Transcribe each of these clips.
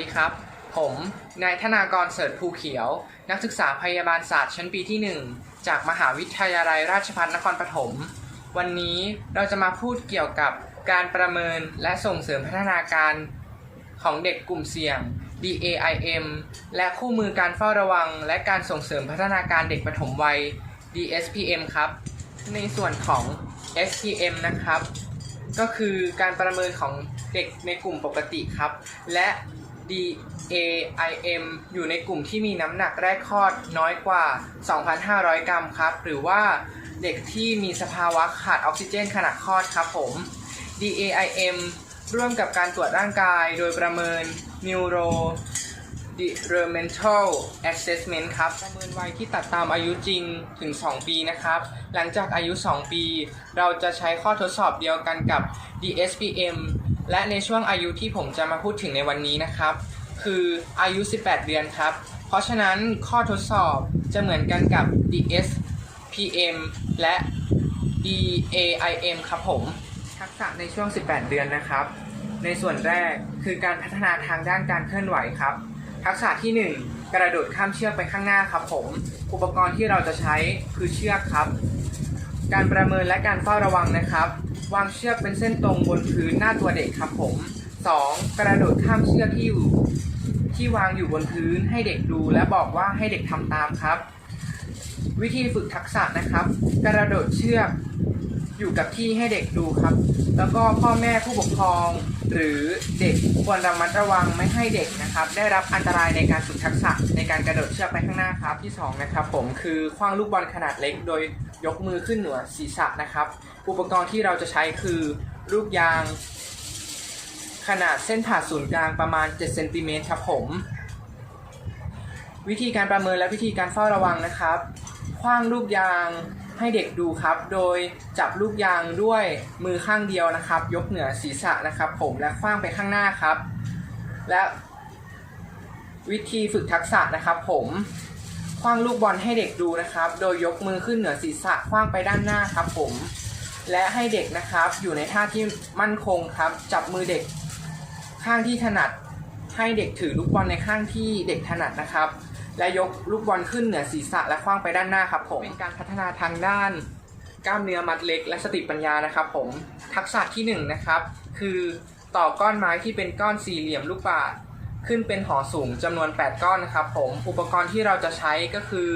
ดีครับ ผม นายธนากรเสิร์ชภูเขียว นักศึกษาพยาบาลศาสตร์ชั้นปีที่ 1 จากมหาวิทยาลัยราชภัฏนครปฐม วันนี้เราจะมาพูดเกี่ยวกับการประเมินและส่งเสริมพัฒนาการของเด็กกลุ่มเสี่ยง DAIM และคู่มือการเฝ้าระวัง และการส่งเสริมพัฒนาการเด็กปฐมวัย DSPM ครับ ในส่วนของ SPM นะครับ ก็คือการประเมินของเด็กในกลุ่มปกติครับ และ DAIM อยู่ในกลุ่มที่มีน้ำหนักแรกคลอดน้อยกว่า 2,500 กรัมครับ หรือว่าเด็กที่มีสภาวะขาดออกซิเจนขณะคลอดครับผม DAIM ร่วมกับการตรวจร่างกายโดยประเมิน Neuro developmental assessment ครับ ประเมินวัยที่ตัดตามอายุจริงถึง 2 ปีนะครับ หลังจากอายุ 2 ปี เราจะใช้ข้อทดสอบเดียวกันกับ DSPM และในช่วงอายุที่ผมจะมาพูดถึงในวันนี้นะครับ คืออายุ 18 เดือนครับ เพราะฉะนั้นข้อทดสอบจะเหมือนกันกับ DSPM และ DAIM ครับผม ทักษะในช่วง 18 เดือนนะครับ ในส่วนแรกคือการพัฒนาทางด้านการเคลื่อนไหวครับ ทักษะที่ 1 กระโดดข้ามเชือกไปข้างหน้าครับผม อุปกรณ์ที่เราจะใช้คือเชือกครับ การประเมินและการเฝ้าระวังนะครับ วางเชือกเป็นเส้นตรงบนพื้นหน้าตัวเด็กครับผม 2. กระโดดข้ามเชือกที่อยู่ ที่วางอยู่บนพื้นให้เด็กดูและบอกว่าให้เด็กทำตามครับ วิธีฝึกทักษะนะครับ กระโดดเชือกอยู่กับที่ให้เด็กดูครับ แล้วก็พ่อแม่ผู้ปกครอง หรือเด็กควรระมัดระวังไม่ให้เด็กนะครับ ได้รับอันตรายในการฝึกทักษะในการกระโดดเชือกไปข้างหน้าครับที่สองนะครับ ผมคือคว้างลูกบอลขนาดเล็กโดย ยกมือขึ้นเหนือศีรษะนะครับ อุปกรณ์ที่เราจะใช้คือลูกยาง ขนาดเส้นผ่าศูนย์กลางประมาณ7เซนติเมตรครับผม วิธีการประเมินและวิธีการเฝ้าระวังนะครับคว้างลูกยางให้เด็กดูครับ โดยจับลูกยางด้วยมือข้างเดียวนะครับ ยกเหนือศีรษะนะครับ ผมและคว้างไปข้างหน้าครับ และวิธีฝึกทักษะนะครับ ผม คว้างลูกบอลให้เด็กดูนะครับ โดยยกมือขึ้นเหนือศีรษะคว้างไปด้านหน้าครับผม และให้เด็กนะครับอยู่ในท่าที่มั่นคงครับ จับมือเด็กข้างที่ถนัด ให้เด็กถือลูกบอลในข้างที่เด็กถนัดนะครับ และยกลูกบอลขึ้นเหนือศีรษะและคว้างไปด้านหน้าครับผม เป็นการพัฒนาทางด้านกล้ามเนื้อมัดเล็ก และสติปัญญานะครับ ผม ทักษะที่หนึ่งนะครับ คือต่อก้อนไม้ที่เป็นก้อนสี่เหลี่ยมลูกบาศก ขึ้นเป็นหอสูงจำนวน 8 ก้อนนะครับผมอุปกรณ์ที่เราจะใช้ก็คือ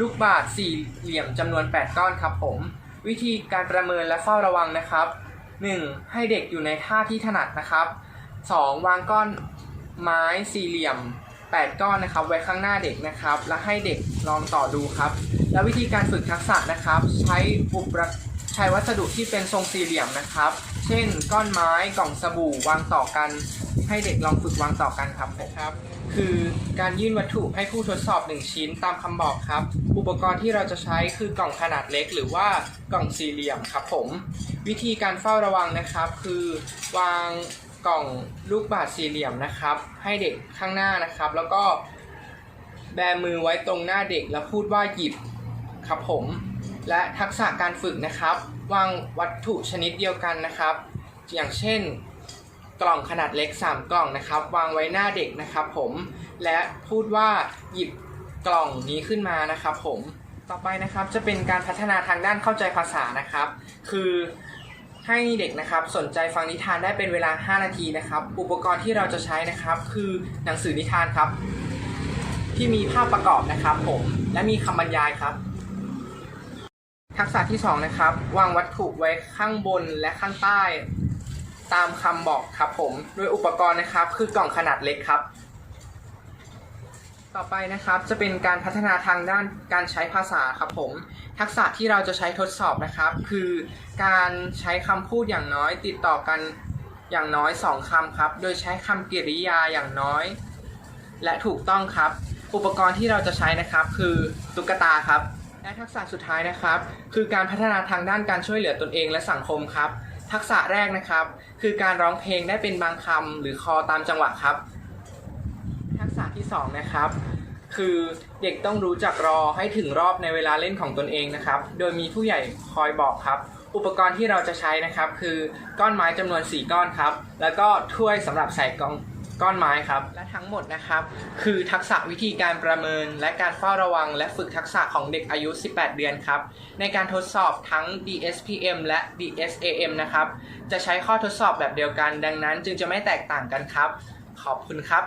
ลูกบาศก์สี่เหลี่ยมจำนวน 8 ก้อนครับผม วิธีการประเมินและเฝ้าระวังนะครับ 1. ให้เด็กอยู่ในท่าที่ถนัดนะครับ 2. วางก้อนไม้สี่เหลี่ยม 8 ก้อนนะครับ ไว้ข้างหน้าเด็กนะครับ และให้เด็กลองต่อดูครับ และวิธีการฝึกทักษะนะครับ ใช้อุปกรณ์ใช้วัสดุที่เป็นทรงสี่เหลี่ยมนะครับ เช่น ก้อนไม้กล่องสบู่วางต่อกัน ให้เด็กลองฝึกวางต่อกันครับนะครับ คือการยื่นวัตถุให้ผู้ทดสอบ 1 ชิ้นตามคำบอกครับ อุปกรณ์ที่เราจะใช้คือกล่องขนาดเล็ก หรือว่ากล่องสี่เหลี่ยมครับผม วิธีการเฝ้าระวังนะครับ คือวางกล่องลูกบาศก์สี่เหลี่ยมนะครับ ให้เด็กข้างหน้านะครับ แล้วก็แบมือไว้ตรงหน้าเด็กแล้วพูดว่าหยิบครับผม และทักษะการฝึกนะครับ วางวัตถุชนิดเดียวกันนะครับ อย่างเช่น กล่องขนาดเล็ก 3 กล่องนะครับ วางไว้หน้าเด็กนะครับผมและพูดว่าหยิบกล่องนี้ขึ้นมานะครับผมต่อไปนะครับจะเป็นการพัฒนาทางด้านเข้าใจภาษานะครับ คือให้เด็กนะครับสนใจฟังนิทานได้เป็นเวลา 5 นาทีนะครับ อุปกรณ์ที่เราจะใช้นะครับ คือหนังสือนิทานครับ ที่มีภาพประกอบนะครับ ผมและมีคำบรรยายครับ ทักษะที่ 2 นะครับ วางวัตถุไว้ข้างบนและข้างใต้ ตามคำบอกครับผมโดยอุปกรณ์นะครับ คือกล่องขนาดเล็กครับ ต่อไปนะครับจะเป็นการพัฒนาทางด้านการใช้ภาษาครับผม ทักษะที่เราจะใช้ทดสอบนะครับ คือการใช้คำพูดอย่างน้อย ติดต่อกันอย่างน้อย2คำครับ โดยใช้คำกริยาอย่างน้อย และถูกต้องครับ อุปกรณ์ที่เราจะใช้นะครับ คือตุ๊กตาครับและทักษะสุดท้ายนะครับ คือการพัฒนาทางด้านการช่วยเหลือตนเองและสังคมครับ ทักษะแรกนะครับ คือการร้องเพลงได้เป็นบางคำหรือคอตามจังหวะครับ ทักษะที่สองนะครับคือเด็กต้องรู้จักรอให้ถึงรอบในเวลาเล่นของตนเองนะครับ โดยมีผู้ใหญ่คอยบอกครับ อุปกรณ์ที่เราจะใช้นะครับ คือก้อนไม้จำนวน 4 ก้อนครับ แล้วก็ถ้วยสำหรับใส่กล่อง ก้อนไม้ครับ และทั้งหมดนะครับ คือทักษะวิธีการประเมิน และการเฝ้าระวัง และฝึกทักษะของเด็กอายุ 18 เดือนครับ ในการทดสอบทั้ง DSPM และ DSAM นะครับ จะใช้ข้อทดสอบแบบเดียวกัน ดังนั้นจึงจะไม่แตกต่างกันครับ ขอบคุณครับ